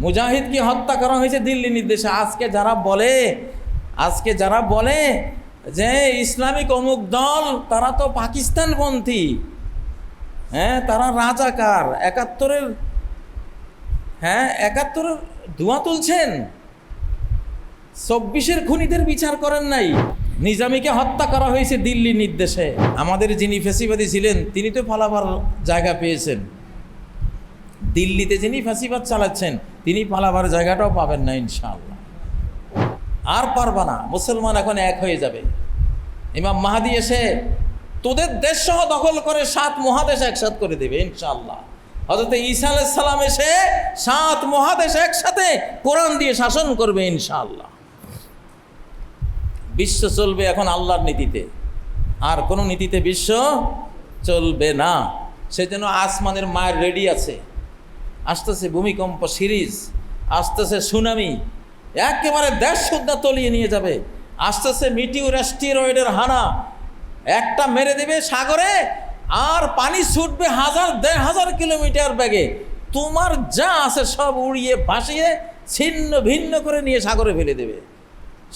মুজাহিদকে হত্যা করা হয়েছে দিল্লি নির্দেশে। আজকে যারা বলে, আজকে যারা বলে যে ইসলামিক অমুক দল, তারা তো পাকিস্তানপন্থী। হ্যাঁ তারা রাজাকার। একাত্তরের হ্যাঁ একাত্তরের ধোঁয়া তুলছেন। চব্বিশের খুনিদের বিচার করেন নাই। নিজামীকে হত্যা করা হয়েছে দিল্লি নির্দেশে। আমাদের যিনি ফেসিবাদী ছিলেন, তিনি তো পালাবার জায়গা পেয়েছেন। দিল্লিতে যিনি ফাঁসিবাদ চালাচ্ছেন তিনি পালাবার জায়গাটাও পাবেন না, ইনশাআল্লাহ। আর পারবা না, মুসলমান এখন এক হয়ে যাবে। ইমাম মাহাদি এসে তোদের দেশ সহ দখল করে সাত মহাদেশ একসাথ করে দেবে, ইনশাআল্লাহ। হজরত ঈসা আলাইসাল্লাম এসে সাত মহাদেশ একসাথে কোরআন দিয়ে শাসন করবে, ইনশাআল্লাহ। বিশ্ব চলবে এখন আল্লাহর নীতিতে। আর কোনো নীতিতে বিশ্ব চলবে না। সেজন্য আসমানের মায়ের রেডি আছে। আসতেছে ভূমিকম্প সিরিজ, আসতেছে সুনামি, একেবারে দেশ শ্রদ্ধা তলিয়ে নিয়ে যাবে। আসতেছে মিটিউর অ্যাস্টিরয়েডের হানা, একটা মেরে দেবে সাগরে, আর পানি ছুটবে হাজার, দেড় হাজার কিলোমিটার ব্যাগে তোমার যা আছে সব উড়িয়ে ভাসিয়ে ছিন্ন ভিন্ন করে নিয়ে সাগরে ফেলে দেবে।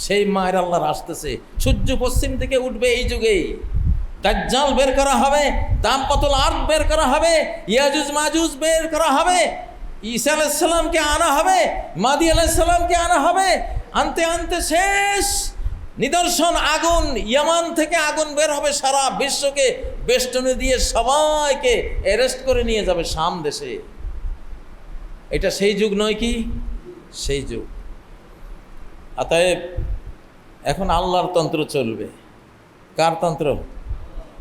সেই মায়ের আল্লাহর আসতেছে, সূর্য পশ্চিম থেকে উঠবে এই যুগেই। দাজ্জাল বের করা হবে, দামপতল আর্থ বের করা হবে, ইয়াজুজ মাজুজ বের করা হবে, ঈসা আলাইসাল্লামকে আনা হবে, মাদি আলাইসাল্লামকে আনা হবে, আনতে আনতে শেষ। নিদর্শন আগুন, ইয়ামান থেকে আগুন বের হবে সারা বিশ্বকে, বেষ্টনে দিয়ে সবাইকে অ্যারেস্ট করে নিয়ে যাবে শাম দেশে। এটা সেই যুগ নয় কি? সেই যুগ। অতএব এখন আল্লাহর তন্ত্র চলবে। কার তন্ত্র?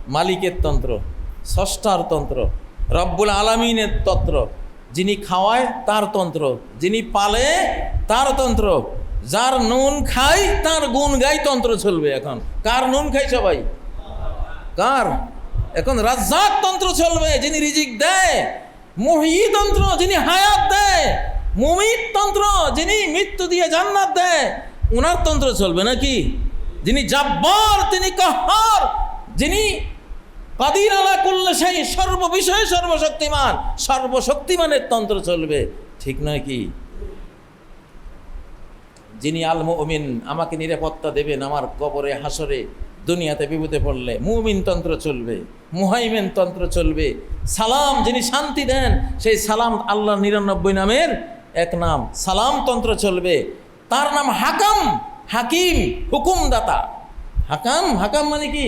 মালিকের তন্ত্র, ষষ্ঠার তন্ত্র, রব্বুল আলমিনের তন্ত্র। যিনি খাওয়ায়, তার তন্ত্র। যিনি পালে, তার তন্ত্র। যার নুন খাই তার গুণ গাই তন্ত্র চলবে এখন। কার নুন খাই সবাই? কার? এখন রাজ্জাক তন্ত্র চলবে, যিনি রিজিক দেয়। মহি তন্ত্র, যিনি হায়াত দেয়। মুমিত তন্ত্র, যিনি মৃত্যু দিয়ে জান্নাত দেয়। ওনার তন্ত্র চলবে নাকি? যিনি জাব্বার, তিনি কাহার, যিনি কাদির আলা করলে সেই সর্ববিষয়ে সর্বশক্তিমান, সর্বশক্তিমানের তন্ত্র চলবে। ঠিক নয় কি? যিনি আল আমাকে নিরাপত্তা দেবেন আমার কবরে, হাসরে, দুনিয়াতে বিপদে পড়লে মুমিন তন্ত্র চলবে, মুহাইমেন তন্ত্র চলবে। সালাম যিনি শান্তি দেন, সেই সালাম আল্লাহ নিরানব্বই নামের এক নাম। সালাম তন্ত্র চলবে। তার নাম হাকাম, হাকিম, হুকুমদাতা। হাকাম হাকাম মানে কি?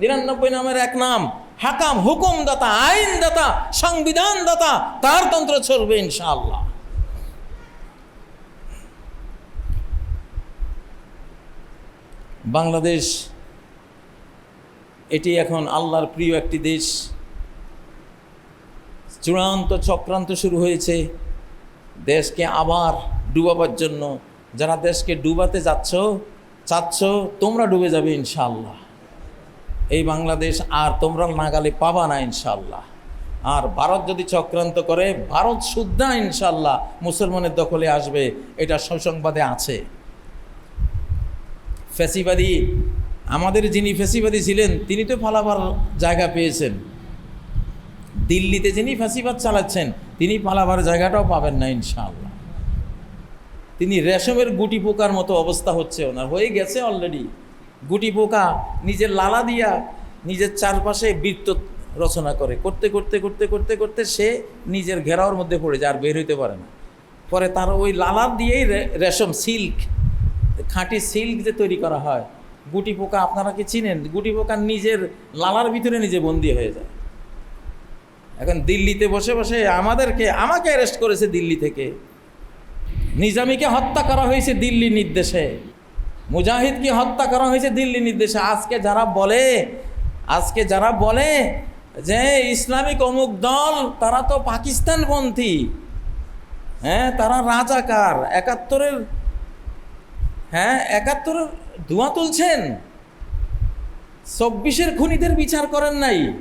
নিরানব্বই নামের এক নাম, হাকাম হুকুমদাতা, আইনদাতা, সংবিধানদাতা তার তন্ত্র চলবে ইনশাআল্লাহ। বাংলাদেশ, এটি এখন আল্লাহর প্রিয় একটি দেশ। চূড়ান্ত চক্রান্ত শুরু হয়েছে। দেশকে আবার ডুবাবার জন্য। যারা দেশকে ডুবাতে যাচ্ছ, চাচ্ছ, তোমরা ডুবে যাবে ইনশাল্লাহ এই বাংলাদেশ আর তোমরা নাগালে পাবা না ইনশাল্লাহ আর ভারত যদি চক্রান্ত করে, ভারত শুদ্ধা ইনশাল্লাহ মুসলমানের দখলে আসবে, এটা সুসংবাদে আছে। ফেসিবাদী, আমাদের যিনি ফেসিবাদী ছিলেন, তিনি তো পালাবার জায়গা পেয়েছেন। দিল্লিতে যিনি ফেসিবাদ চালাচ্ছেন, তিনি পালাবার জায়গাটাও পাবেন না ইনশাআল্লাহ। তিনি রেশমের গুটি পোকার মতো অবস্থা হচ্ছে ওনার। হয়ে গেছে অলরেডি গুটি পোকা নিজের লালা দিয়া নিজের চারপাশে বৃত্ত রচনা করে। করতে করতে করতে করতে করতে সে নিজের ঘেরাওর মধ্যে পড়ে যায় আর বের হইতে পারে না। পরে তার ওই লালা দিয়েই রেশম, সিল্ক, খাঁটি সিল্ক যে তৈরি করা হয়, গুটি পোকা আপনারা কি চিনেন? গুটি পোকা নিজের লালার ভিতরে নিজে বন্দি হয়ে যায়। এখন দিল্লিতে বসে বসে আমাদেরকে, আমাকে অ্যারেস্ট করেছে দিল্লি থেকে। নিজামীকে হত্যা করা হয়েছে দিল্লি নির্দেশে। মুজাহিদকে হত্যা করা হয়েছে দিল্লি নির্দেশে। আজকে যারা বলে, আজকে যারা বলে যে ইসলামিক অমুক দল, তারা তো পাকিস্তানপন্থী। হ্যাঁ তারা রাজাকার। একাত্তরের হ্যাঁ একাত্তরের ধোঁয়া তুলছেন। চব্বিশের খুনিদের বিচার করেন নাই।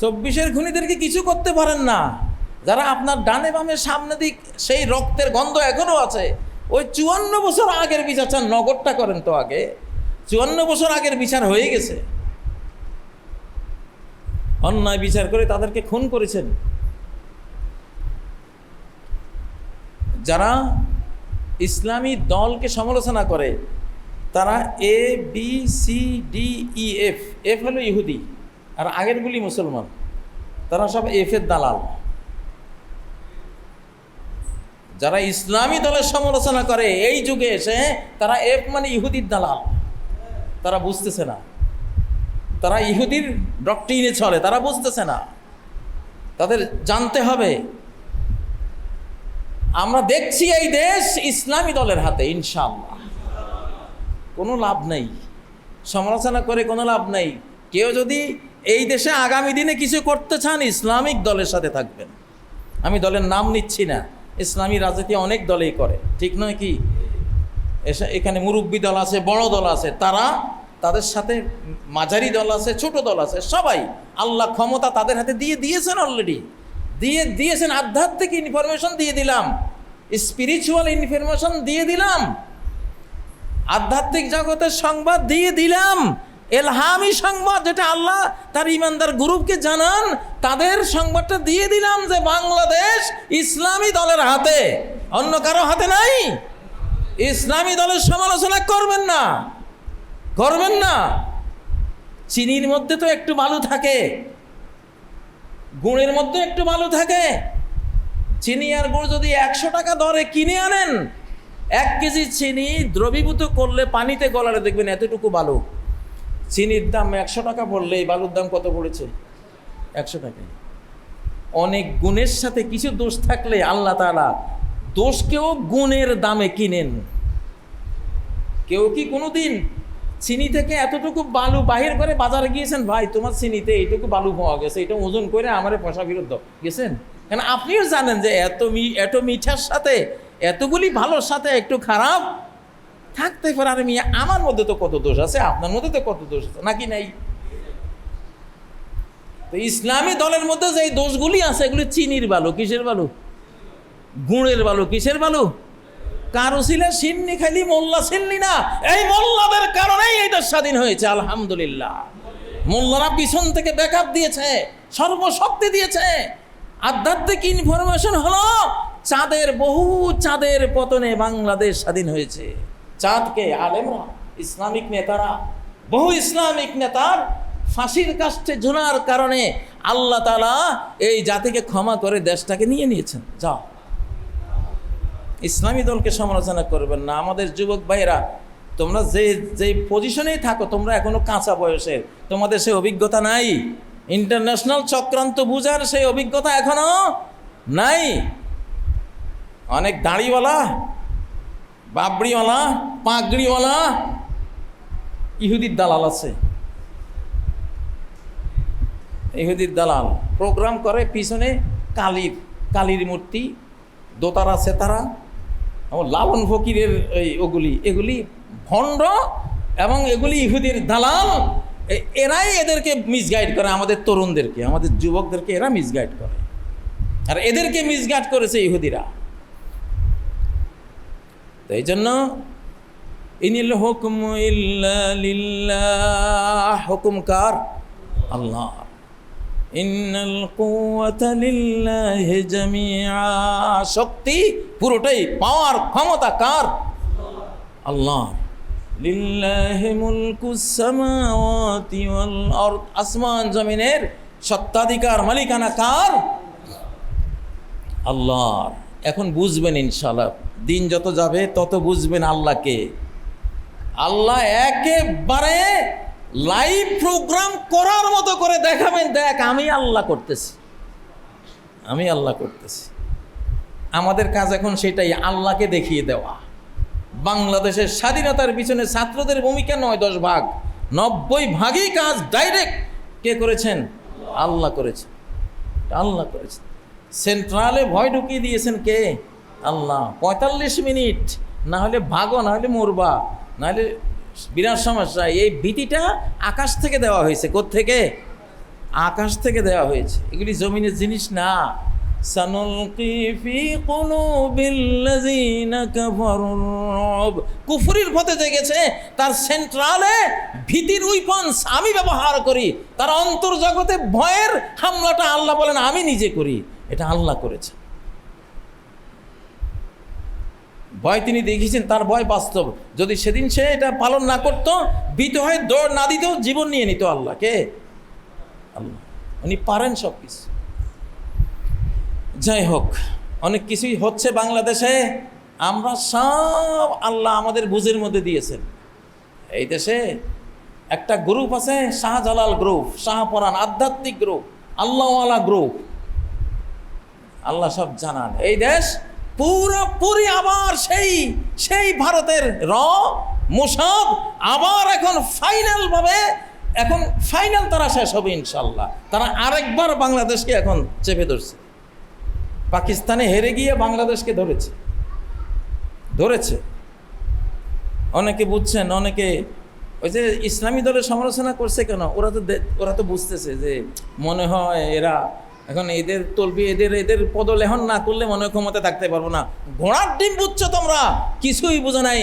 চব্বিশের খুনিদেরকে কিছু করতে পারেন না। যারা আপনার ডানে বামে সামনে দিক, সেই রক্তের গন্ধ এখনও আছে। ওই চুয়ান্ন বছর আগের বিচার চান নগরটা করেন তো আগে। চুয়ান্ন বছর আগের বিচার হয়ে গেছে। অন্যায় বিচার করে তাদেরকে খুন করেছেন। যারা ইসলামী দলকে সমালোচনা করে, তারা A B C D E F F হলো ইহুদি, আর আগেরগুলি মুসলমান। তারা সব এফের দালাল। যারা ইসলামী দলের সমালোচনা করে, এই যুগে এসে তারা এফ মানে ইহুদির দালাল। তারা বুঝতেছে না। তারা ইহুদির ডক্টরিনে চলে, তারা বুঝতেছে না। তাদের জানতে হবে, আমরা দেখছি এই দেশ ইসলামী দলের হাতে ইনশাল্লাহ কোনো লাভ নেই। সমালোচনা করে কোনো লাভ নেই। কেউ যদি এই দেশে আগামী দিনে কিছু করতে চান, ইসলামিক দলের সাথে থাকবেন। আমি দলের নাম নিচ্ছি না। ইসলামী রাজনীতি অনেক দলেই করে। ঠিক নয় কি? এখানে মুরব্বী দল আছে, বড় দল আছে, তারা তাদের সাথে মাঝারি দল আছে, ছোট দল আছে, সবাই আল্লাহ ক্ষমতা তাদের হাতে দিয়ে দিয়েছেন অলরেডি দিয়ে দিয়েছেন, আধ্যাত্মিক ইনফরমেশন দিয়ে দিলাম স্পিরিচুয়াল ইনফরমেশন দিয়ে দিলাম, আধ্যাত্মিক জগতের সংবাদ দিয়ে দিলাম। এলহামি সংবাদ যেটা আল্লাহ তার ইমানদার গ্রুপকে জানান, তাদের সংবাদটা দিয়ে দিলাম যে বাংলাদেশ ইসলামী দলের হাতে। অন্য কারও হাতে নাই। ইসলামী দলের সমালোচনা করবেন না। করবেন না। চিনির মধ্যে তো একটু বালু থাকে। গুড়ের মধ্যে একটু বালু থাকে। চিনি আর গুড় যদি একশো টাকা দরে কিনে আনেন, এক কেজি চিনি দ্রবীভূত করলে পানিতে গলালে দেখবেন এতটুকু বালু। চিনির দাম একশো টাকা পড়লে এই বালুর দাম কত পড়েছে? একশো টাকায় অনেক গুণের সাথে কিছু দোষ থাকলে আল্লাহ তালা দোষকেও গুণের দামে কিনেন। কেউ কি কোনো দিন চিনি থেকে এতটুকু বালু বাহির করে বাজারে গিয়েছেন? ভাই, তোমার চিনিতে এইটুকু বালু পাওয়া গেছে, এটা ওজন করে আমারে পয়সা দাও। গেছেন? কেন আপনিও জানেন যে এত মি, এত মিঠার সাথে, এতগুলি ভালোর সাথে একটু খারাপ থাকতে পারে আরে মিয়া, আমার মধ্যে তো কত দোষ আছে? আপনার মধ্যে তো কত দোষ আছে? নাকি নাই? তো ইসলামী দলের মধ্যে যে এই দোষগুলি আছে, এগুলি চিনির বালু। কিসের বালু? গুড়ের বালু। কিসের বালু? কারও ছিলেন সিন্নি খালি মোল্লা ছিনলি না। এই মোল্লাদের কারণেই এটা স্বাধীন হয়েছে, আলহামদুলিল্লাহ। মোল্লারা পিছন থেকে ব্যাকআপ দিয়েছে, সর্বশক্তি দিয়েছে। আধ্যাত্মিক ইনফরমেশন হলো চাঁদের, বহু চাঁদের পতনে বাংলাদেশ স্বাধীন হয়েছে। চাঁদকে আলেমরা, ইসলামিক নেতারা, বহু ইসলামিক নেতার ফাঁসির কাছে ঝুলার কারণে আল্লাহ তালা এই জাতিকে ক্ষমা করে দেশটাকে নিয়ে নিয়েছেন। যাও। ইসলামী দলকে সমালোচনা করবেন না। আমাদের যুবক ভাইয়েরা, তোমরা যে যে পজিশনেই থাকো, তোমরা এখনও কাঁচা বয়সের। তোমাদের সেই অভিজ্ঞতা নাই। ইন্টারন্যাশনাল চক্রান্ত বুঝার সেই অভিজ্ঞতা এখনও নাই। অনেক দাড়িওয়ালা বাবড়িওয়ালা, পাগড়িওয়ালা, ইহুদির দালাল আছে। ইহুদির দালাল প্রোগ্রাম করে, পিছনে কালীর কালীর মূর্তি, দোতারা, সেতারা, এবং লালন ফকিরের এই ওগুলি, এগুলি ভণ্ড এবং এগুলি ইহুদির দালাল। এরাই এদেরকে মিসগাইড করে, আমাদের তরুণদেরকে, আমাদের যুবকদেরকে এরা মিসগাইড করে। আর এদেরকে মিসগাইড করেছে ইহুদিরা। তো এই জন্য ইনিল হুকুম হুকুম কার? আল্লাহ। শক্তি পুরোটাই, পাওয়ার ক্ষমতা কার? আল্লাহ। আসমান জমিনের সত্তাধিকার মালিকানা কার? আল্লাহর এখন বুঝবেন ইনশাল্লাহ দিন যত যাবে, তত বুঝবেন আল্লাহকে। আল্লাহ একেবারে লাইভ প্রোগ্রাম করার মতো করে দেখাবেন, দেখ আমি আল্লাহ করতেছি। আমি আল্লাহ করতেছি। আমাদের কাজ এখন সেটাই, আল্লাহকে দেখিয়ে দেওয়া। বাংলাদেশের স্বাধীনতার পিছনে ছাত্রদের ভূমিকা নয়, দশ ভাগ। নব্বই ভাগই কাজ ডাইরেক্ট কে করেছেন? আল্লাহ করেছেন। আল্লাহ করেছেন। সেন্ট্রালে ভয় ঢুকিয়ে দিয়েছেন কে? আল্লাহ। পঁয়তাল্লিশ মিনিট, না হলে ভাগো, না হলে মরবা, না হলে বিরাট সমস্যা। এই ভীতিটা আকাশ থেকে দেওয়া হয়েছে। থেকে আকাশ থেকে দেওয়া হয়েছে। এগুলি জমিনের জিনিস না। কুফরির পথে জেগেছে, তার সেন্ট্রালে ভীতির উইপন্স আমি ব্যবহার করি। তার অন্তর্জগতে ভয়ের হামলাটা আল্লাহ বলেন, আমি নিজে করি। এটা আল্লাহ করেছে। ভয় তিনি দেখিয়েছেন, তার ভয় বাস্তব। যদি সেদিন সে এটা পালন না করতো বিত হয়ে দৌড় না দিত জীবন নিয়ে নিত আল্লাহ। কে? আল্লাহ। উনি পারেন সব কিছু যাই হোক, অনেক কিছুই হচ্ছে বাংলাদেশে। আমরা সব আল্লাহ আমাদের বুঝের মধ্যে দিয়েছেন। এই দেশে একটা গ্রুপ আছে শাহজালাল গ্রুপ শাহপরান আধ্যাত্মিক গ্রুপ আল্লাহওয়ালা গ্রুপ আল্লাহ সব জানান। এই দেশ পুরোপুরি আবার সেই সেই ভারতের র, মুসাদ আবার এখন ফাইনাল ভাবে, এখন ফাইনাল তারা শেষ হবে ইনশাল্লাহ তারা আরেকবার বাংলাদেশকে এখন চেপে ধরছে। পাকিস্তানে হেরে গিয়ে বাংলাদেশকে ধরেছে। ধরেছে। অনেকে বুঝছেন, অনেকে ওই যে ইসলামী দলের সমালোচনা করছে কেন? ওরা তো ওরা তো বুঝতেছে যে মনে হয় এরা এখন এদের তলবি, এদের এদের পদলেহন না করলে মনে ক্ষমতা থাকতে পারব না। ঘোড়ার ডিম বুঝছ তোমরা? কিছুই বুঝো নাই।